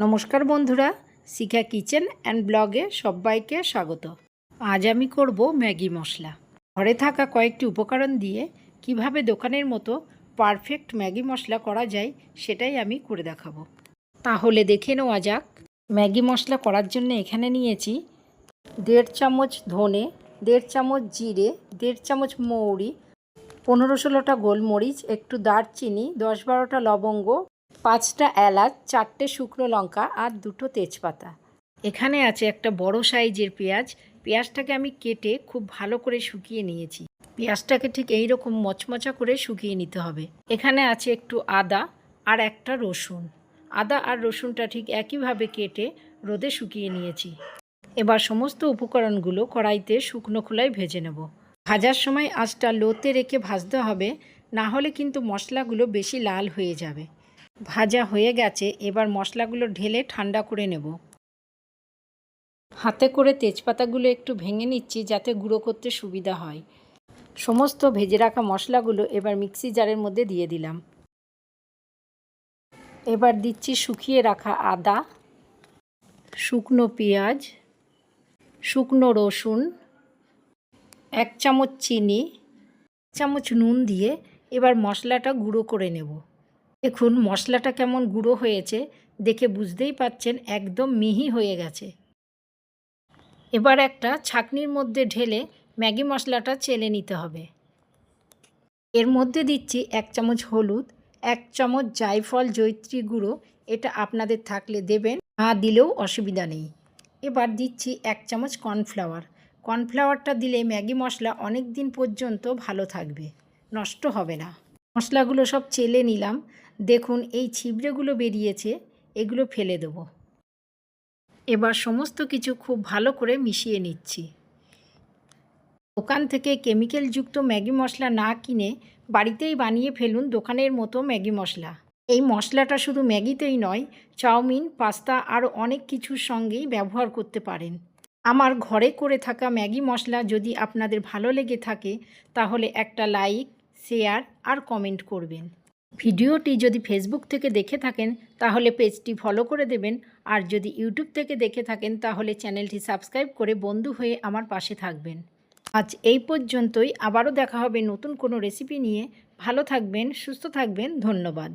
নমস্কার বন্ধুরা, শিখা kitchen and ব্লগে সবাইকে স্বাগত। আজ আমি করব ম্যাগি মশলা। ঘরে থাকা কয়েকটি উপকরণ দিয়ে কীভাবে দোকানের মতো পারফেক্ট ম্যাগি মশলা করা যায় সেটাই আমি করে দেখাবো। তাহলে দেখে নেওয়া যাক। ম্যাগি মশলা করার জন্য এখানে নিয়েছি দেড় চামচ ধনে, দেড় চামচ জিরে, দেড় চামচ মৌরি, পনেরো ষোলোটা গোলমরিচ, একটু দারচিনি, দশ বারোটা লবঙ্গ পাঁচটা এলাচ, চারটে শুকনো লঙ্কা আর দুটো তেজপাতা। এখানে আছে একটা বড় সাইজের পেঁয়াজ। পেঁয়াজটাকে আমি কেটে খুব ভালো করে শুকিয়ে নিয়েছি। পেঁয়াজটাকে ঠিক এই রকম মচমচা করে শুকিয়ে নিতে হবে। এখানে আছে একটু আদা আর একটা রসুন। আদা আর রসুনটা ঠিক একইভাবে কেটে রোদে শুকিয়ে নিয়েছি। এবার সমস্ত উপকরণগুলো কড়াইতে শুকনো খোলায় ভেজে নেব। ভাজার সময় আঁচটা লোতে রেখে ভাজতে হবে, না হলে কিন্তু মশলাগুলো বেশি লাল হয়ে যাবে। ভাজা হয়ে গেছে, এবার মশলাগুলো ঢেলে ঠান্ডা করে নেব। হাতে করে তেজপাতাগুলো একটু ভেঙে নিচ্ছি যাতে গুঁড়ো করতে সুবিধা হয়। সমস্ত ভেজে রাখা মশলাগুলো এবার মিক্সি জারের মধ্যে দিয়ে দিলাম। এবার দিচ্ছি শুকিয়ে রাখা আদা, শুকনো পেঁয়াজ, শুকনো রসুন, এক চামচ চিনি চামচ নুন দিয়ে এবার মশলাটা গুঁড়ো করে নেব। দেখুন, মশলাটা কেমন গুঁড়ো হয়েছে, দেখে বুঝতেই পাচ্ছেন একদম মিহি হয়ে গেছে। এবার একটা ছাকনির মধ্যে ঢেলে ম্যাগি মশলাটা চেলে নিতে হবে। এর মধ্যে দিচ্ছি এক চামচ হলুদ, এক চামচ জায়ফল জৈত্রী গুঁড়ো, এটা আপনাদের থাকলে দেবেন, না দিলেও অসুবিধা নেই। এবার দিচ্ছি এক চামচ কর্নফ্লাওয়ার। কর্নফ্লাওয়ারটা দিলে ম্যাগি মশলা অনেক দিন পর্যন্ত ভালো থাকবে, নষ্ট হবে না। মশলাগুলো সব চেলে নিলাম। দেখুন, এই ছিবড়েগুলো বেরিয়েছে, এগুলো ফেলে দেব। এবার সমস্ত কিছু খুব ভালো করে মিশিয়ে নিচ্ছি। দোকান থেকে কেমিক্যালযুক্ত ম্যাগি মশলা না কিনে বাড়িতেই বানিয়ে ফেলুন দোকানের মতো ম্যাগি মশলা। এই মশলাটা শুধু ম্যাগিতেই নয়, চাউমিন, পাস্তা আরও অনেক কিছুর সঙ্গেই ব্যবহার করতে পারেন। আমার ঘরে করে থাকা ম্যাগি মশলা যদি আপনাদের ভালো লেগে থাকে, তাহলে একটা লাইক শেয়ার আর কমেন্ট করবেন। ভিডিওটি যদি ফেসবুক থেকে দেখে থাকেন, তাহলে পেজটি ফলো করে দেবেন। আর যদি ইউটিউব থেকে দেখে থাকেন, তাহলে চ্যানেলটি সাবস্ক্রাইব করে বন্ধু হয়ে আমার পাশে থাকবেন। আজ এই পর্যন্তই। আবারও দেখা হবে নতুন কোনো রেসিপি নিয়ে। ভালো থাকবেন, সুস্থ থাকবেন। ধন্যবাদ।